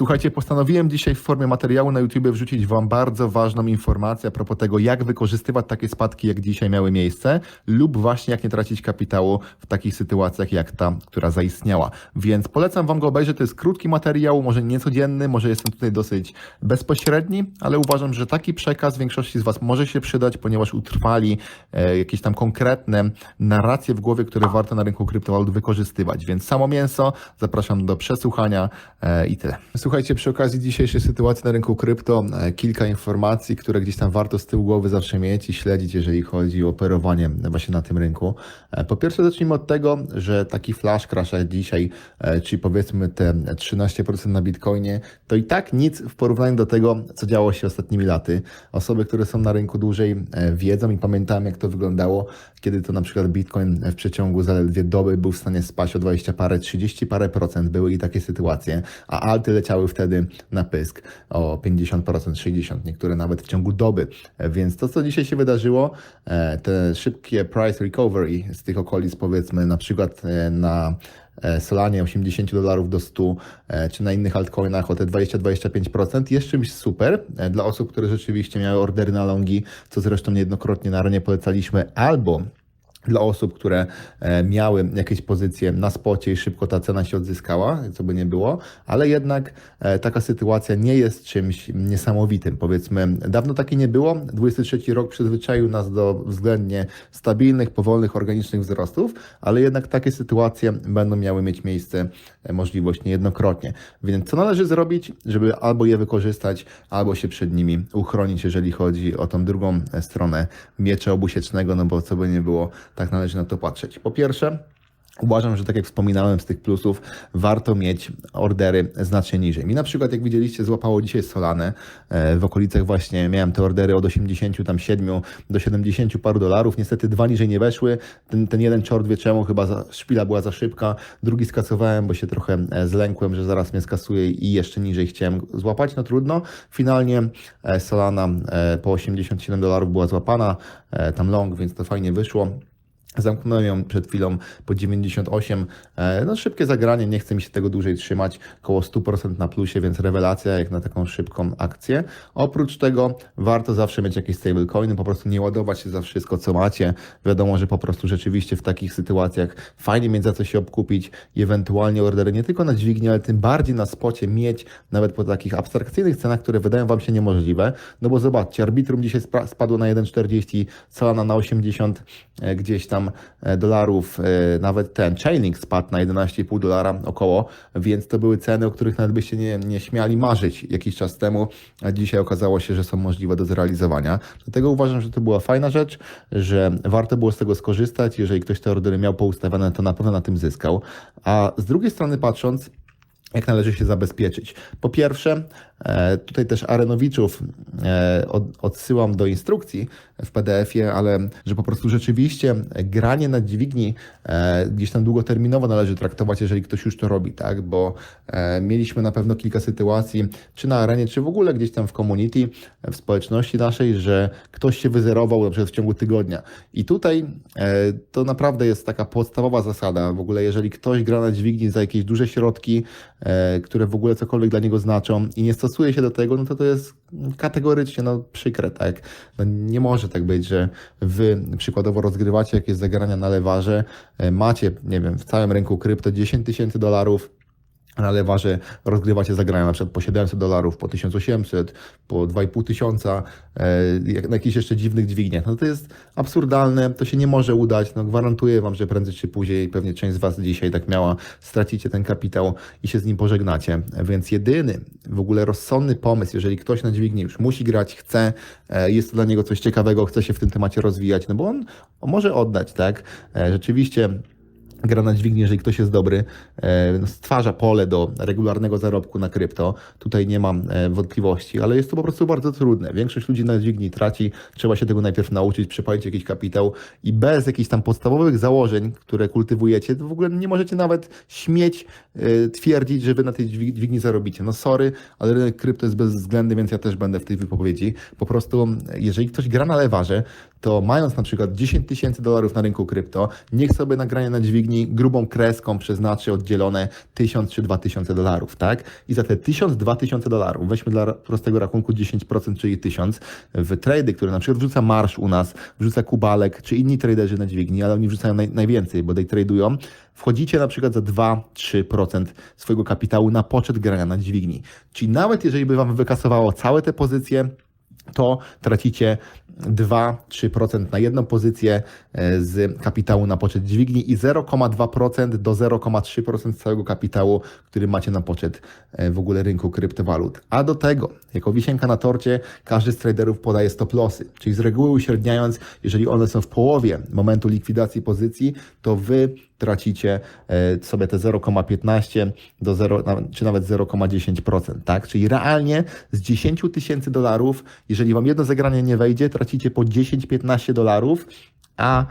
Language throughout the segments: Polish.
Słuchajcie, postanowiłem dzisiaj w formie materiału na YouTube wrzucić Wam bardzo ważną informację a propos tego, jak wykorzystywać takie spadki, jak dzisiaj miały miejsce, lub właśnie jak nie tracić kapitału w takich sytuacjach, jak ta, która zaistniała. Więc polecam Wam go obejrzeć. To jest krótki materiał, może niecodzienny, może jestem tutaj dosyć bezpośredni, ale uważam, że taki przekaz większości z Was może się przydać, ponieważ utrwali e, jakieś tam konkretne narracje w głowie, które warto na rynku kryptowalut wykorzystywać. Więc samo mięso, zapraszam do przesłuchania e, i tyle. Słuchajcie, przy okazji dzisiejszej sytuacji na rynku krypto, e, kilka informacji, które gdzieś tam warto z tyłu głowy zawsze mieć i śledzić, jeżeli chodzi o operowanie właśnie na tym rynku. E, Po pierwsze, zacznijmy od tego, że taki flash crash jak dzisiaj, e, czyli powiedzmy te 13% na Bitcoinie, to i tak nic w porównaniu do tego, co działo się ostatnimi laty. Osoby, które są na rynku dłużej, wiedzą i pamiętają, jak to wyglądało, kiedy to na przykład Bitcoin w przeciągu zaledwie doby był w stanie spaść o 20 parę, 30 parę procent. Były i takie sytuacje, a alty leciały wtedy na pysk o 50%, 60%, niektóre nawet w ciągu doby. Więc to, co dzisiaj się wydarzyło, e, te szybkie price recovery z tych okolic, powiedzmy, na przykład e, na e, Solanie 80 dolarów do 100, e, czy na innych altcoinach o te 20-25% jest czymś super dla osób, które rzeczywiście miały ordery na longi, co zresztą niejednokrotnie na arenie polecaliśmy, albo dla osób, które e, miały jakieś pozycje na spocie i szybko ta cena się odzyskała, co by nie było, ale jednak e, taka sytuacja nie jest czymś niesamowitym. Powiedzmy, dawno takiej nie było. 23 rok przyzwyczaił nas do względnie stabilnych, powolnych, organicznych wzrostów, ale jednak takie sytuacje będą miały mieć miejsce e, możliwość niejednokrotnie. Więc co należy zrobić, żeby albo je wykorzystać, albo się przed nimi uchronić, jeżeli chodzi o tą drugą stronę miecza obusiecznego, no bo co by nie było, tak należy na to patrzeć. Po pierwsze, Uważam, że tak jak wspominałem z tych plusów, warto mieć ordery znacznie niżej. Mi na przykład, jak widzieliście, złapało dzisiaj Solanę. e, W okolicach właśnie miałem te ordery od 87 do 70 paru dolarów. Niestety dwa niżej nie weszły. Ten, ten jeden czort wie czemu, chyba za, szpila była za szybka. Drugi skasowałem, bo się trochę e, zlękłem, że zaraz mnie skasuje i jeszcze niżej chciałem złapać. No trudno. Finalnie e, Solana po 87 dolarów była złapana. Tam long, więc to fajnie wyszło. Zamknąłem ją przed chwilą po 98. E, No szybkie zagranie, nie chce mi się tego dłużej trzymać. Koło 100% na plusie, więc rewelacja jak na taką szybką akcję. Oprócz tego warto zawsze mieć jakieś stablecoiny, po prostu nie ładować się za wszystko, co macie. Wiadomo, że po prostu rzeczywiście w takich sytuacjach fajnie mieć za co się obkupić i ewentualnie ordery nie tylko na dźwignię, ale tym bardziej na spocie mieć nawet po takich abstrakcyjnych cenach, które wydają Wam się niemożliwe. No bo zobaczcie, arbitrum dzisiaj spadło na 1,40, Solana na 80 e, gdzieś tam e, dolarów, e, nawet ten Chainlink spadł na 11,5 dolara około, więc to były ceny, o których nawet byście nie, nie śmiali marzyć jakiś czas temu, a dzisiaj okazało się, że są możliwe do zrealizowania. Dlatego uważam, że to była fajna rzecz, że warto było z tego skorzystać. Jeżeli ktoś te ordery miał poustawione, to na pewno na tym zyskał. A z drugiej strony patrząc, jak należy się zabezpieczyć. Po pierwsze, e, tutaj też Arenowiczów e, od, odsyłam do instrukcji w PDF-ie, ale że po prostu rzeczywiście granie na dźwigni e, gdzieś tam długoterminowo należy traktować, jeżeli ktoś już to robi, tak? Bo mieliśmy na pewno kilka sytuacji, czy na arenie, czy w ogóle gdzieś tam w community, w społeczności naszej, że ktoś się wyzerował na przykład w ciągu tygodnia. I tutaj to naprawdę jest taka podstawowa zasada. W ogóle, jeżeli ktoś gra na dźwigni za jakieś duże środki, które w ogóle cokolwiek dla niego znaczą i nie stosuje się do tego, no to to jest kategorycznie no, przykre, tak? No, nie może tak być, że wy przykładowo rozgrywacie jakieś zagrania na lewarze, e, macie, nie wiem, w całym rynku krypto 10 tysięcy dolarów, na lewarze rozgrywacie zagrania na przykład po 700 dolarów, po 1800, po 2,5 tysiąca, e, jak na jakichś jeszcze dziwnych dźwigniach. No to jest absurdalne, to się nie może udać. No gwarantuję Wam, że prędzej czy później, pewnie część z Was dzisiaj tak miała, stracicie ten kapitał i się z nim pożegnacie. Więc jedyny w ogóle rozsądny pomysł, jeżeli ktoś na dźwigni już musi grać, chce, e, jest to dla niego coś ciekawego, chce się w tym temacie rozwijać, no bo on, on może oddać, tak? E, Rzeczywiście gra na dźwigni, jeżeli ktoś jest dobry, e, stwarza pole do regularnego zarobku na krypto. Tutaj nie mam e, wątpliwości, ale jest to po prostu bardzo trudne. Większość ludzi na dźwigni traci, trzeba się tego najpierw nauczyć, przypalić jakiś kapitał i bez jakichś tam podstawowych założeń, które kultywujecie, to w ogóle nie możecie nawet śmieć e, twierdzić, że wy na tej dźwig- dźwigni zarobicie. No sorry, ale rynek krypto jest bezwzględny, więc ja też będę w tej wypowiedzi. Po prostu, jeżeli ktoś gra na lewarze, to mając na przykład 10 tysięcy dolarów na rynku krypto, niech sobie nagranie na dźwigni grubą kreską przeznaczy oddzielone 1000 czy 2000 dolarów, tak? I za te 1000-2000 dolarów, weźmy dla prostego rachunku 10%, czyli 1000, w trady, które na przykład wrzuca Marsz u nas, wrzuca Kubalek, czy inni traderzy na dźwigni, ale oni wrzucają naj, najwięcej, bo they tradują, wchodzicie na przykład za 2-3% swojego kapitału na poczet grania na dźwigni. Czyli nawet jeżeli by Wam wykasowało całe te pozycje, to tracicie 2-3% na jedną pozycję e, z kapitału na poczet dźwigni i 0,2% do 0,3% z całego kapitału, który macie na poczet e, w ogóle rynku kryptowalut. A do tego, jako wisienka na torcie, każdy z traderów podaje stop lossy, czyli z reguły uśredniając, jeżeli one są w połowie momentu likwidacji pozycji, to wy tracicie e, sobie te 0,15 do 0, czy nawet 0,10%, tak? Czyli realnie z 10 tysięcy dolarów, jeżeli wam jedno zagranie nie wejdzie, tracicie po 10-15 dolarów, a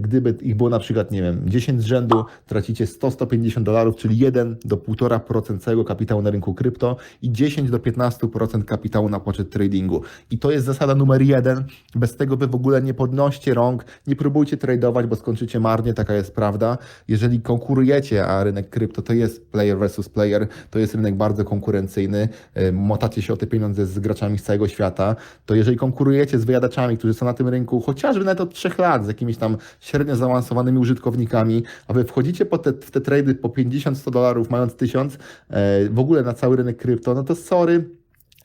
gdyby ich było na przykład, nie wiem, 10 z rzędu, tracicie 100-150 dolarów, czyli 1 do 1,5% całego kapitału na rynku krypto i 10 do 15% kapitału na poczet tradingu. I to jest zasada numer jeden. Bez tego wy w ogóle nie podnoście rąk, nie próbujcie tradować, bo skończycie marnie, taka jest prawda. Jeżeli konkurujecie, a rynek krypto to jest player versus player, to jest rynek bardzo konkurencyjny, e, motacie się o te pieniądze z graczami z całego świata, to jeżeli konkurujecie z wyjadaczami, którzy są na tym rynku, chociażby nawet od 3 lat, z jakimiś tam średnio zaawansowanymi użytkownikami, a wy wchodzicie po te, w te trady po 50-100 dolarów, mając 1000 e, w ogóle na cały rynek krypto, no to sorry,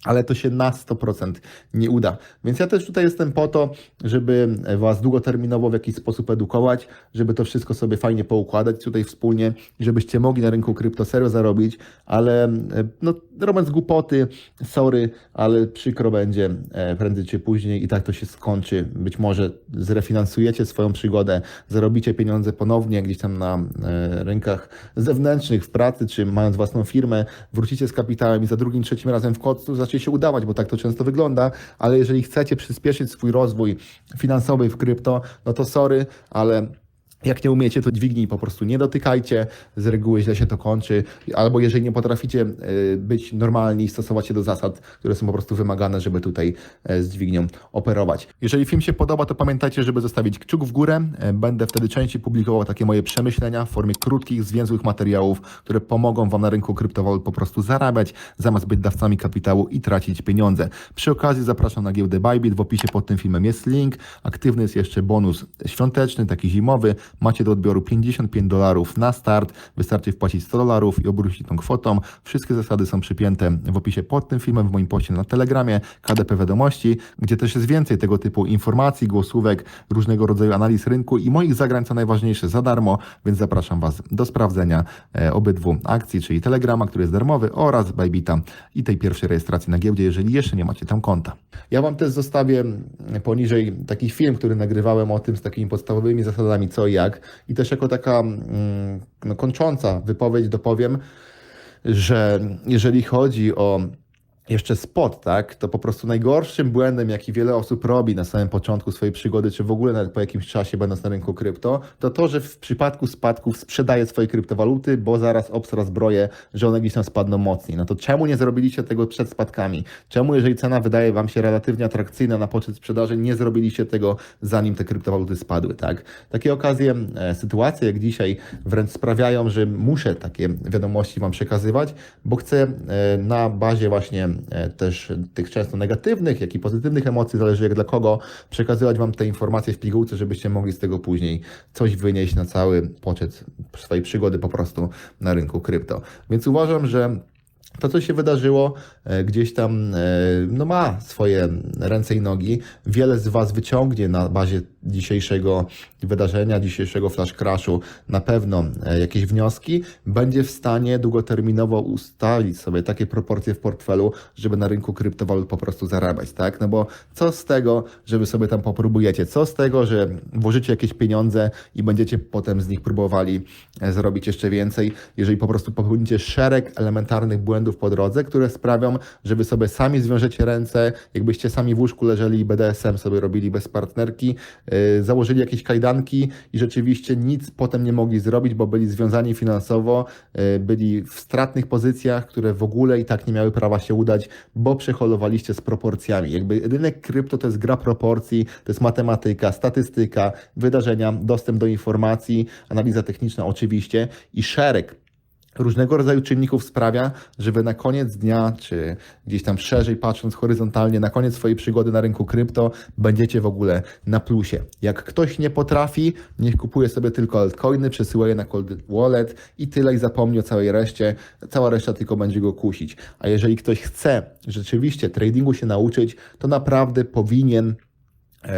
ale to się na 100% nie uda. Więc ja też tutaj jestem po to, żeby Was długoterminowo w jakiś sposób edukować, żeby to wszystko sobie fajnie poukładać tutaj wspólnie, żebyście mogli na rynku krypto serio zarobić, ale e, no, robiąc głupoty, sorry, ale przykro będzie e, prędzej czy później i tak to się skończy. Być może zrefinansujecie swoją przygodę, zarobicie pieniądze ponownie gdzieś tam na e, rynkach zewnętrznych, w pracy, czy mając własną firmę, wrócicie z kapitałem i za drugim, trzecim razem w kocu zacznie się udawać, bo tak to często wygląda, ale jeżeli chcecie przyspieszyć swój rozwój finansowy w krypto, no to sorry, ale jak nie umiecie, to dźwigni po prostu nie dotykajcie, z reguły źle się to kończy, albo jeżeli nie potraficie y, być normalni i stosować się do zasad, które są po prostu wymagane, żeby tutaj e, z dźwignią operować. Jeżeli film się podoba, to pamiętajcie, żeby zostawić kciuk w górę. E, Będę wtedy częściej publikował takie moje przemyślenia w formie krótkich, zwięzłych materiałów, które pomogą Wam na rynku kryptowalut po prostu zarabiać, zamiast być dawcami kapitału i tracić pieniądze. Przy okazji zapraszam na giełdę Bybit. W opisie pod tym filmem jest link. Aktywny jest jeszcze bonus świąteczny, taki zimowy. Macie do odbioru 55 dolarów na start. Wystarczy wpłacić 100 dolarów i obrócić tą kwotą. Wszystkie zasady są przypięte w opisie pod tym filmem, w moim poście na Telegramie, KDP Wiadomości, gdzie też jest więcej tego typu informacji, głosówek, różnego rodzaju analiz rynku i moich zagrań, co najważniejsze, za darmo, więc zapraszam Was do sprawdzenia e, obydwu akcji, czyli Telegrama, który jest darmowy oraz Bybita i tej pierwszej rejestracji na giełdzie, jeżeli jeszcze nie macie tam konta. Ja Wam też zostawię poniżej taki film, który nagrywałem o tym z takimi podstawowymi zasadami co i jak i też jako taka mm, no, kończąca wypowiedź dopowiem, że jeżeli chodzi o jeszcze spot, tak, to po prostu najgorszym błędem, jaki wiele osób robi na samym początku swojej przygody, czy w ogóle nawet po jakimś czasie będąc na rynku krypto, to to, że w przypadku spadków sprzedaje swoje kryptowaluty, bo zaraz obstra zbroje, że one gdzieś tam spadną mocniej. No to czemu nie zrobiliście tego przed spadkami? Czemu, jeżeli cena wydaje Wam się relatywnie atrakcyjna na poczet sprzedaży, nie zrobiliście tego zanim te kryptowaluty spadły, tak? Takie okazje, e, sytuacje jak dzisiaj wręcz sprawiają, że muszę takie wiadomości Wam przekazywać, bo chcę e, na bazie właśnie też tych często negatywnych, jak i pozytywnych emocji, zależy jak dla kogo, przekazywać Wam te informacje w pigułce, żebyście mogli z tego później coś wynieść na cały poczet swojej przygody po prostu na rynku krypto. Więc uważam, że to, co się wydarzyło, e, gdzieś tam e, no ma swoje ręce i nogi. Wiele z Was wyciągnie na bazie dzisiejszego wydarzenia, dzisiejszego flash crashu na pewno e, jakieś wnioski. Będzie w stanie długoterminowo ustalić sobie takie proporcje w portfelu, żeby na rynku kryptowalut po prostu zarabiać, tak? No bo co z tego, że Wy sobie tam popróbujecie? Co z tego, że włożycie jakieś pieniądze i będziecie potem z nich próbowali zrobić jeszcze więcej, jeżeli po prostu popełnicie szereg elementarnych błędów, błędów po drodze, które sprawią, że wy sobie sami zwiążecie ręce, jakbyście sami w łóżku leżeli i BDSM sobie robili bez partnerki, yy, założyli jakieś kajdanki i rzeczywiście nic potem nie mogli zrobić, bo byli związani finansowo, yy, byli w stratnych pozycjach, które w ogóle i tak nie miały prawa się udać, bo przeholowaliście z proporcjami. Jakby rynek krypto to jest gra proporcji, to jest matematyka, statystyka, wydarzenia, dostęp do informacji, analiza techniczna oczywiście i szereg różnego rodzaju czynników sprawia, że wy na koniec dnia, czy gdzieś tam szerzej patrząc horyzontalnie, na koniec swojej przygody na rynku krypto, będziecie w ogóle na plusie. Jak ktoś nie potrafi, niech kupuje sobie tylko altcoiny, przesyła je na cold wallet i tyle i zapomni o całej reszcie. Cała reszta tylko będzie go kusić. A jeżeli ktoś chce rzeczywiście tradingu się nauczyć, to naprawdę powinien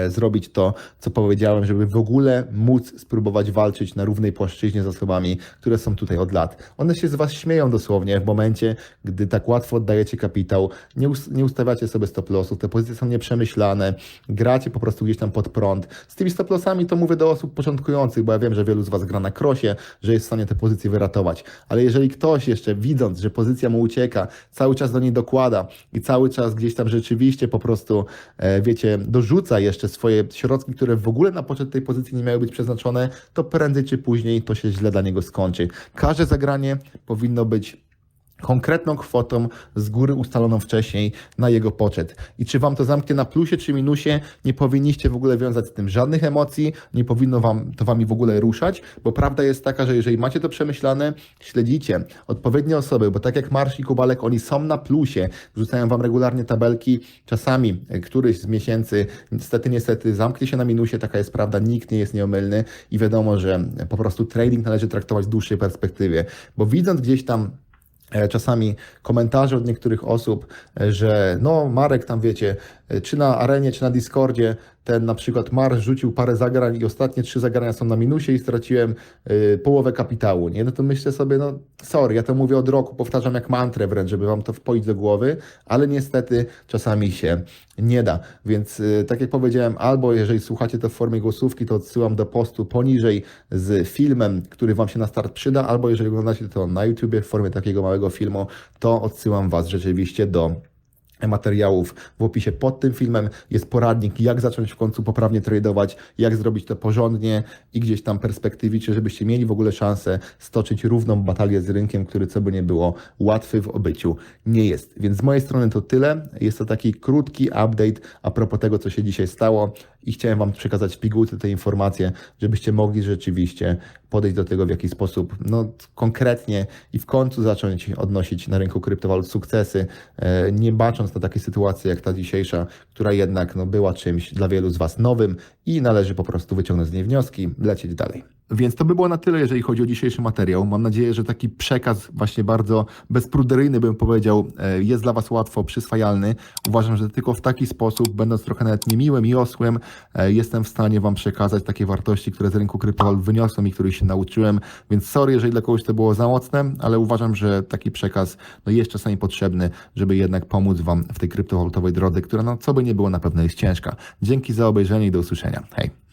zrobić to, co powiedziałem, żeby w ogóle móc spróbować walczyć na równej płaszczyźnie z osobami, które są tutaj od lat. One się z Was śmieją dosłownie w momencie, gdy tak łatwo oddajecie kapitał, nie, nie ustawiacie sobie stop lossów, te pozycje są nieprzemyślane, gracie po prostu gdzieś tam pod prąd. Z tymi stop lossami to mówię do osób początkujących, bo ja wiem, że wielu z Was gra na krosie, że jest w stanie te pozycje wyratować. Ale jeżeli ktoś jeszcze widząc, że pozycja mu ucieka, cały czas do niej dokłada i cały czas gdzieś tam rzeczywiście po prostu, e, wiecie, dorzuca jeszcze swoje środki, które w ogóle na poczet tej pozycji nie miały być przeznaczone, to prędzej czy później to się źle dla niego skończy. Każde zagranie powinno być konkretną kwotą z góry ustaloną wcześniej na jego poczet. I czy wam to zamknie na plusie czy minusie, nie powinniście w ogóle wiązać z tym żadnych emocji, nie powinno wam to wami w ogóle ruszać, bo prawda jest taka, że jeżeli macie to przemyślane, śledzicie odpowiednie osoby, bo tak jak Marsz i Kubalek, oni są na plusie, wrzucają wam regularnie tabelki, czasami któryś z miesięcy, niestety, niestety zamknie się na minusie, taka jest prawda, nikt nie jest nieomylny i wiadomo, że po prostu trading należy traktować w dłuższej perspektywie, bo widząc gdzieś tam czasami komentarze od niektórych osób, e, że no Marek tam wiecie, e, czy na arenie, czy na Discordzie, ten na przykład Marsz rzucił parę zagrań i ostatnie trzy zagrania są na minusie i straciłem y, połowę kapitału, nie? No to myślę sobie, no sorry, ja to mówię od roku, powtarzam jak mantrę wręcz, żeby wam to wpoić do głowy, ale niestety czasami się nie da. Więc y, tak jak powiedziałem, albo jeżeli słuchacie to w formie głosówki, to odsyłam do postu poniżej z filmem, który wam się na start przyda, albo jeżeli oglądacie to na YouTubie w formie takiego małego filmu, to odsyłam was rzeczywiście do materiałów w opisie pod tym filmem. Jest poradnik, jak zacząć w końcu poprawnie tradować, jak zrobić to porządnie i gdzieś tam perspektywicznie, żebyście mieli w ogóle szansę stoczyć równą batalię z rynkiem, który co by nie było łatwy w obyciu nie jest. Więc z mojej strony to tyle. Jest to taki krótki update a propos tego, co się dzisiaj stało i chciałem Wam przekazać w pigułce te informacje, żebyście mogli rzeczywiście podejść do tego w jakiś sposób no, konkretnie i w końcu zacząć odnosić na rynku kryptowalut sukcesy, e, nie bacząc na takie sytuacje jak ta dzisiejsza, która jednak no, była czymś dla wielu z Was nowym i należy po prostu wyciągnąć z niej wnioski, lecieć dalej. Więc to by było na tyle, jeżeli chodzi o dzisiejszy materiał. Mam nadzieję, że taki przekaz właśnie bardzo bezpruderyjny, bym powiedział, e, jest dla Was łatwo przyswajalny. Uważam, że tylko w taki sposób, będąc trochę nawet niemiłym i osłym, e, jestem w stanie Wam przekazać takie wartości, które z rynku kryptowalut wyniosłem i których się nauczyłem. Więc sorry, jeżeli dla kogoś to było za mocne, ale uważam, że taki przekaz no, jest czasami potrzebny, żeby jednak pomóc Wam w tej kryptowalutowej drodze, która no co by nie było na pewno jest ciężka. Dzięki za obejrzenie i do usłyszenia. Hej!